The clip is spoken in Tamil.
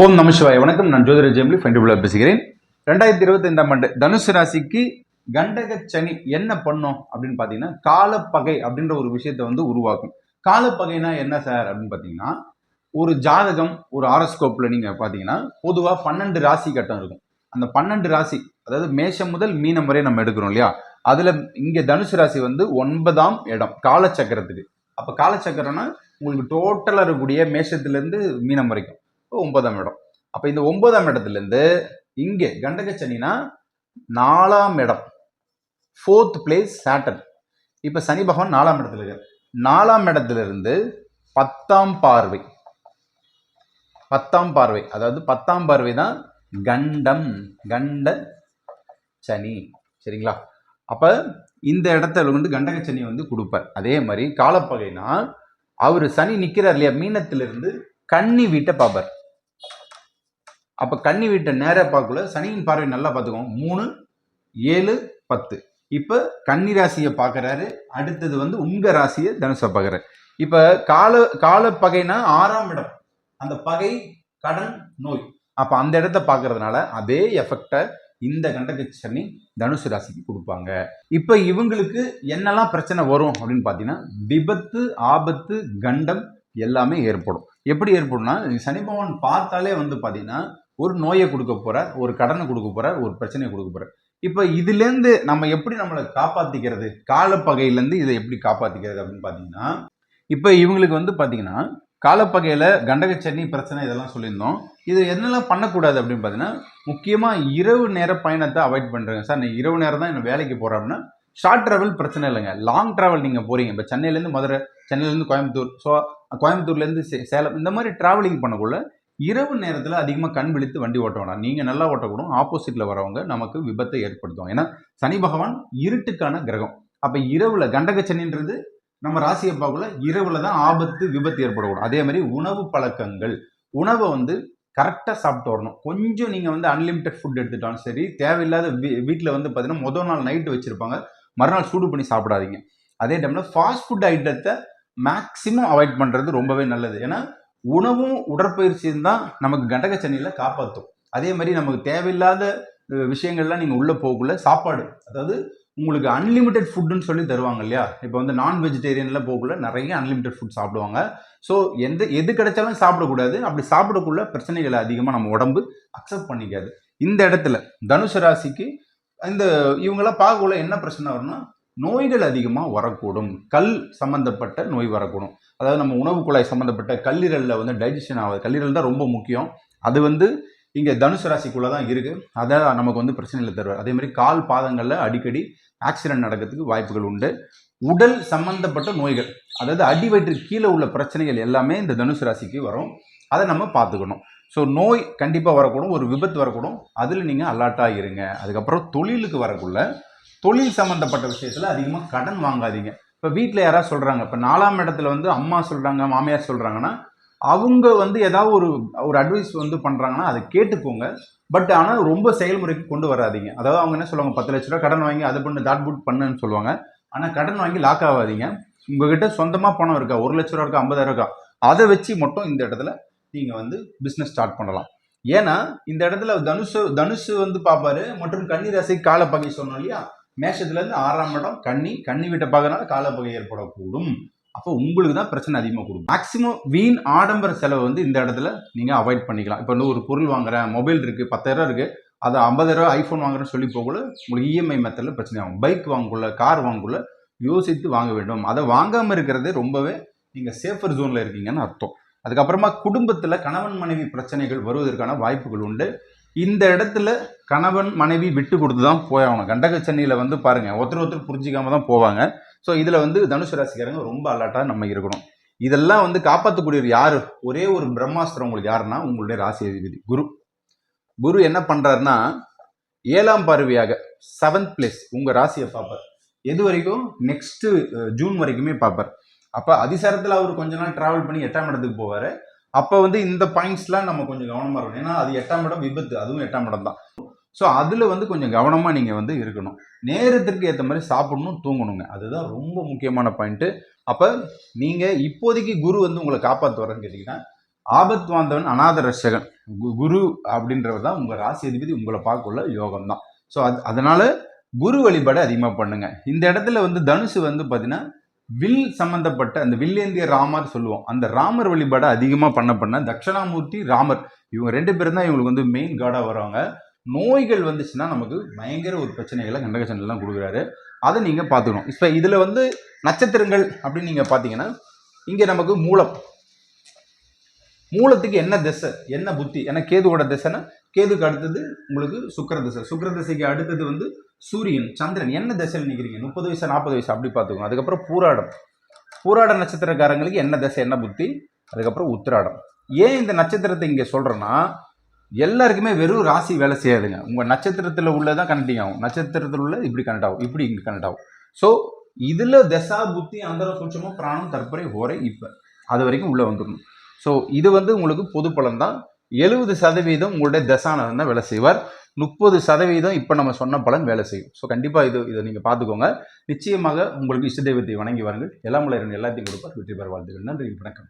ஓம் நமசிவாய் வணக்கம். நான் ஜோதிர ஜெயமலி ஃபைண்டிபுளாக பேசுகிறேன். ரெண்டாயிரத்தி இருபத்தைந்தாம் ஆண்டு தனுசு ராசிக்கு கண்டக சனி என்ன பண்ணும் அப்படின்னு பார்த்தீங்கன்னா காலப்பகை அப்படின்ற ஒரு விஷயத்தை வந்து உருவாக்கும். காலப்பகைனா என்ன சார் அப்படின்னு பார்த்தீங்கன்னா ஒரு ஜாதகம் ஒரு ஆரோஸ்கோப்பில் நீங்கள் பார்த்தீங்கன்னா பொதுவாக பன்னெண்டு ராசி கட்டம் இருக்கும். அந்த பன்னெண்டு ராசி அதாவது மேஷம் முதல் மீனம் வரை நம்ம எடுக்கிறோம் இல்லையா? அதில் இங்கே தனுசு ராசி வந்து ஒன்பதாம் இடம் காலச்சக்கரத்துக்கு. அப்போ காலச்சக்கரம்னா உங்களுக்கு டோட்டலாக இருக்கக்கூடிய மேஷத்துலேருந்து மீனம் வரைக்கும். ஒன்பதாம் இடம். அப்போ இந்த ஒன்பதாம் இடத்துலேருந்து இங்கே கண்டகச்சனினா நாலாம் இடம். ஃபோர்த் பிளேஸ் சாட்டன் இப்போ சனி பகவான் நாலாம் இடத்துல இருக்கார். நாலாம் இடத்துலேருந்து பத்தாம் பார்வை. பத்தாம் பார்வை. அதாவது பத்தாம் பார்வை தான் கண்டம் கண்ட சனி சரிங்களா? அப்போ இந்த இடத்துல வந்து கண்டக சனி வந்து கொடுப்பார். அதே மாதிரி காலப்பகைனா அவர் சனி நிற்கிறார் இல்லையா? மீனத்திலிருந்து கன்னி வீட்டை பார்ப்பார். அப்போ கன்னி வீட்டை நேராக பார்க்கல சனியின் பார்வை நல்லா பார்த்துக்கோங்க. மூணு ஏழு பத்து. இப்போ கன்னி ராசியை பார்க்குறாரு. அடுத்தது வந்து உங்கள் ராசியை தனுசை பார்க்குறாரு. இப்போ கால கால பகைனா ஆறாம் இடம். அந்த பகை கடன் நோய். அப்போ அந்த இடத்த பார்க்கறதுனால அதே எஃபெக்டை இந்த கண்டக சனி தனுசு ராசிக்கு கொடுப்பாங்க. இப்போ இவங்களுக்கு என்னெல்லாம் பிரச்சனை வரும் அப்படின்னு பார்த்தீங்கன்னா விபத்து ஆபத்து கண்டம் எல்லாமே ஏற்படும். எப்படி ஏற்படும்னா சனி பகவான் பார்த்தாலே வந்து பார்த்தீங்கன்னா ஒரு நோயை கொடுக்க போகிறார் ஒரு கடனை கொடுக்க போகிறார் ஒரு பிரச்சனையை கொடுக்க போகிறார் இப்போ இதுலேருந்து நம்ம எப்படி நம்மளை காப்பாற்றிக்கிறது காலப்பகையிலேருந்து இதை எப்படி காப்பாற்றிக்கிறது அப்படின்னு பார்த்தீங்கன்னா இப்போ இவங்களுக்கு வந்து பார்த்தீங்கன்னா காலப்பகையில் கண்டகச்சனி பிரச்சனை இதெல்லாம் சொல்லியிருந்தோம். இது என்னெல்லாம் பண்ணக்கூடாது அப்படின்னு பார்த்தீங்கன்னா முக்கியமாக இரவு நேர பயணத்தை அவாய்ட் பண்ணுறேங்க சார் நான் இரவு நேரம் தான் என்ன வேலைக்கு போகிறேன் அப்படின்னா ஷார்ட் ட்ராவல் பிரச்சனை இல்லைங்க. லாங் ட்ராவல் நீங்கள் போகிறீங்க இப்போ சென்னையிலேருந்து மதுரை சென்னையிலேருந்து கோயம்புத்தூர். ஸோ கோயம்புத்தூர்லேருந்து சே சேலம் இந்த மாதிரி ட்ராவலிங் பண்ணக்குள்ள இரவு நேரத்தில் அதிகமாக கண் விழித்து வண்டி ஓட்ட நீங்கள் நல்லா ஓட்டக்கூடும். ஆப்போசிட்டில் வரவங்க நமக்கு விபத்தை ஏற்படுத்துவாங்க. ஏன்னா சனி பகவான் இருட்டுக்கான கிரகம். அப்போ இரவில் கண்டகச்சனின்றது நம்ம ராசியை பார்க்கல இரவில் தான் ஆபத்து விபத்து ஏற்படக்கூடும். அதே மாதிரி உணவு பழக்கங்கள். உணவை வந்து கரெக்டாக சாப்பிட்டு வரணும். கொஞ்சம் நீங்கள் வந்து அன்லிமிட்டெட் ஃபுட் எடுத்துட்டாலும் சரி தேவையில்லாத வீ வீட்டில் வந்து பார்த்தீங்கன்னா முதல் நாள் நைட்டு வச்சுருப்பாங்க. மறுநாள் சூடு பண்ணி சாப்பிடாதீங்க. அதே டைமில் ஃபாஸ்ட் ஃபுட் ஐட்டத்தை மேக்ஸிமம் அவாய்ட் பண்ணுறது ரொம்பவே நல்லது. ஏன்னா உணவும் உடற்பயிற்சியும் தான் நமக்கு கண்டக சனியில் காப்பாற்றும் அதே மாதிரி நமக்கு தேவையில்லாத விஷயங்கள்லாம் நீங்கள் உள்ளே போகக்குள்ள சாப்பாடு அதாவது உங்களுக்கு அன்லிமிட்டெட் ஃபுட்டுன்னு சொல்லி தருவாங்க இல்லையா? இப்போ வந்து நான் வெஜிடேரியனில் போகக்குள்ள நிறைய அன்லிமிட்டெட் ஃபுட் சாப்பிடுவாங்க. ஸோ எந்த எது கிடைச்சாலும் சாப்பிடக்கூடாது. அப்படி சாப்பிடக்குள்ள பிரச்சனைகளை அதிகமாக நம்ம உடம்பு அக்செப்ட் பண்ணிக்காது. இந்த இடத்துல தனுசு ராசிக்கு இந்த இவங்களாம் பார்க்கக்குள்ள என்ன பிரச்சனை வரும்னா நோய்கள் அதிகமாக வரக்கூடும். கல் சம்மந்தப்பட்ட நோய் வரக்கூடும். அதாவது நம்ம உணவு குழாய் சம்மந்தப்பட்ட கல்லீரலில் வந்து டைஜஷன் ஆகுது. கல்லீரல் தான் ரொம்ப முக்கியம். அது வந்து இங்கே தனுசு ராசிக்குள்ளே தான் இருக்குது அதை நமக்கு வந்து பிரச்சனையில் தருவார். அதே மாதிரி கால் பாதங்களில் அடிக்கடி ஆக்சிடென்ட் நடக்கிறதுக்கு வாய்ப்புகள் உண்டு. உடல் சம்பந்தப்பட்ட நோய்கள் அதாவது அடி வயிற்று கீழே உள்ள பிரச்சனைகள் எல்லாமே இந்த தனுசு ராசிக்கு வரும். அதை நம்ம பார்த்துக்கணும். ஸோ நோய் கண்டிப்பாக வரக்கூடும். ஒரு விபத்து வரக்கூடும். அதில் நீங்கள் அலர்ட்டாக இருங்க. அதுக்கப்புறம் தொழிலுக்கு வரக்குள்ள தொழில் சம்மந்தப்பட்ட விஷயத்தில் அதிகமாக கடன் வாங்காதீங்க. இப்போ வீட்டில் யாராவது சொல்கிறாங்க இப்போ நாலாம் இடத்துல வந்து அம்மா சொல்கிறாங்க மாமியார் சொல்கிறாங்கன்னா அவங்க வந்து ஏதாவது ஒரு ஒரு அட்வைஸ் வந்து பண்ணுறாங்கன்னா அதை கேட்டுக்கோங்க. பட் ஆனால் ரொம்ப செயல்முறைக்கு கொண்டு வராதீங்க. அதாவது அவங்க என்ன சொல்லுவாங்க பத்து லட்ச ரூபா கடன் வாங்கி அதை பண்ணு தாட் புட் பண்ணுன்னு சொல்லுவாங்க. ஆனால் கடன் வாங்கி லாக் ஆகாதீங்க. உங்ககிட்ட சொந்தமாக பணம் இருக்கா? ஒரு லட்ச ரூபா இருக்கா? ஐம்பதாயிரம் இருக்கா? அதை வச்சு மட்டும் இந்த இடத்துல நீங்கள் வந்து பிஸ்னஸ் ஸ்டார்ட் பண்ணலாம். ஏன்னா இந்த இடத்துல தனுஷு தனுஷு வந்து பார்ப்பாரு மற்றும் கன்னிராசி காலப்பகை சொன்னோம் இல்லையா? மேஷத்துலேருந்து ஆறாம் இடம் கண்ணி கண்ணி வீட்டை பார்க்கறனால காலப்பகை ஏற்படக்கூடும். அப்போ உங்களுக்கு தான் பிரச்சனை அதிகமாக கொடுக்கும். மேக்ஸிமம் வீண் ஆடம்பர செலவை வந்து இந்த இடத்துல நீங்கள் அவாய்ட் பண்ணிக்கலாம். இப்போ வந்து ஒரு பொருள் வாங்குறேன் மொபைல் இருக்குது பத்தாயிரம் இருக்குது அதை ஐம்பதாயிரம் ஐஃபோன் வாங்குறேன்னு சொல்லி போகல உங்களுக்கு இஎம்ஐ மெத்தடில் பிரச்சனை ஆகும். பைக் வாங்கக்குள்ள கார் வாங்கக்குள்ள யோசித்து வாங்க வேண்டும். அதை வாங்காமல் இருக்கிறது ரொம்பவே நீங்கள் சேஃபர் ஜோனில் இருக்கீங்கன்னு அர்த்தம். அதுக்கப்புறமா குடும்பத்தில் கணவன் மனைவி பிரச்சனைகள் வருவதற்கான வாய்ப்புகள் உண்டு. இந்த இடத்துல கணவன் மனைவி விட்டு கொடுத்து தான் போயாகணும். கண்டக சென்னையில் வந்து பாருங்கள் ஒருத்தர் ஒருத்தர் புரிஞ்சிக்காம தான் போவாங்க. ஸோ இதில் வந்து தனுசு ராசிக்காரங்க ரொம்ப அலர்ட்டாக நம்ம இருக்கணும். இதெல்லாம் வந்து காப்பாற்றக்கூடியவர் யார்? ஒரே ஒரு பிரம்மாஸ்திரம் உங்களுக்கு யாருன்னா உங்களுடைய ராசி அதிபதி குரு. குரு என்ன பண்ணுறாருன்னா ஏழாம் பார்வையாக செவன்த் பிளேஸ் உங்கள் ராசியை பார்ப்பார். எது வரைக்கும்? நெக்ஸ்ட்டு ஜூன் வரைக்குமே பார்ப்பார். அப்போ அதிசாரத்தில் அவர் கொஞ்ச நாள் ட்ராவல் பண்ணி எட்டாம் இடத்துக்கு போவார். அப்போ வந்து இந்த பாயிண்ட்ஸ்லாம் நம்ம கொஞ்சம் கவனமாக இருக்கணும். ஏன்னா அது எட்டாம் இடம் விபத்து. அதுவும் எட்டாம் இடம் தான். ஸோ அதில் வந்து கொஞ்சம் கவனமாக நீங்கள் வந்து இருக்கணும். நேரத்திற்கு ஏற்ற மாதிரி சாப்பிடணும் தூங்கணுங்க. அதுதான் ரொம்ப முக்கியமான பாயிண்ட்டு அப்போ நீங்கள் இப்போதைக்கு குரு வந்து உங்களை காப்பாற்று வரேன்னு கேட்டிங்கன்னா ஆபத் வாந்தவன் அநாத ரட்சகன். கு- குரு அப்படின்றவர் தான் உங்கள் ராசி அதிபதி உங்களை பார்க்கல யோகம் தான். ஸோ அது அதனால் குரு வழிபாடு அதிகமாக பண்ணுங்கள் இந்த இடத்துல வந்து தனுசு வந்து பார்த்தீங்கன்னா வில் சம்பந்தப்பட்ட அந்த வில்லேந்திய ராமர் சொல்லுவோம். அந்த ராமர் வழிபாடு அதிகமாக பண்ண பண்ண தட்சிணாமூர்த்தி ராமர் இவங்க ரெண்டு பேரும் தான் இவங்களுக்கு வந்து மெயின் காடாக வருவாங்க நோய்கள் வந்துச்சுன்னா நமக்கு பயங்கர ஒரு பிரச்சனைகளை கண்டகச்சனெல்லாம் கொடுக்குறாரு. அதை நீங்கள் பார்த்துக்கணும். இப்போ இதில் வந்து நட்சத்திரங்கள் அப்படின்னு நீங்கள் பார்த்தீங்கன்னா இங்கே நமக்கு மூலம். மூலத்துக்கு என்ன திசை என்ன புத்தி ஏன்னா கேதுவோட திசைன்னா கேதுக்கு அடுத்தது உங்களுக்கு சுக்கர திசை. சுக்கர திசைக்கு அடுத்தது வந்து சூரியன் சந்திரன். என்ன திசையில் நிற்கிறீங்க முப்பது வயசு நாற்பது வயசு? அப்படி பார்த்துக்கோங்க. அதுக்கப்புறம் பூராடம். பூராட நட்சத்திரக்காரங்களுக்கு என்ன திசை என்ன புத்தி? அதுக்கப்புறம் உத்திராடம். ஏன் இந்த நட்சத்திரத்தை இங்கே சொல்கிறேன்னா எல்லாருக்குமே வெறும் ராசி வேலை செய்யாதுங்க. உங்கள் நட்சத்திரத்தில் உள்ளதான் கனெக்டிங் ஆகும். நட்சத்திரத்தில் உள்ள இப்படி கனெக்ட் ஆகும். இப்படி இங்கே கனெக்ட் ஆகும். ஸோ இதில் தசா புத்தி அந்தர சூட்சமும் பிராணம் தற்பரை ஓரை இப்போ. அது வரைக்கும் உள்ளே வந்துடணும். ஸோ இது வந்து உங்களுக்கு பொது பலன் தான் எழுபது சதவீதம் உங்களுடைய தசானம் தான் வேலை செய்வார். முப்பது சதவீதம் இப்போ நம்ம சொன்ன பலன் வேலை செய்யும். ஸோ கண்டிப்பாக இது இதை நீங்கள் பார்த்துக்கோங்க. நிச்சயமாக உங்களுக்கு இஷ்ட தெய்வத்தை வணங்கி வாருங்கள். எல்லாம் எல்லாத்தையும் கொடுப்பார். வெற்றி பெற வாழ்த்துக்கள். நன்றி வணக்கம்.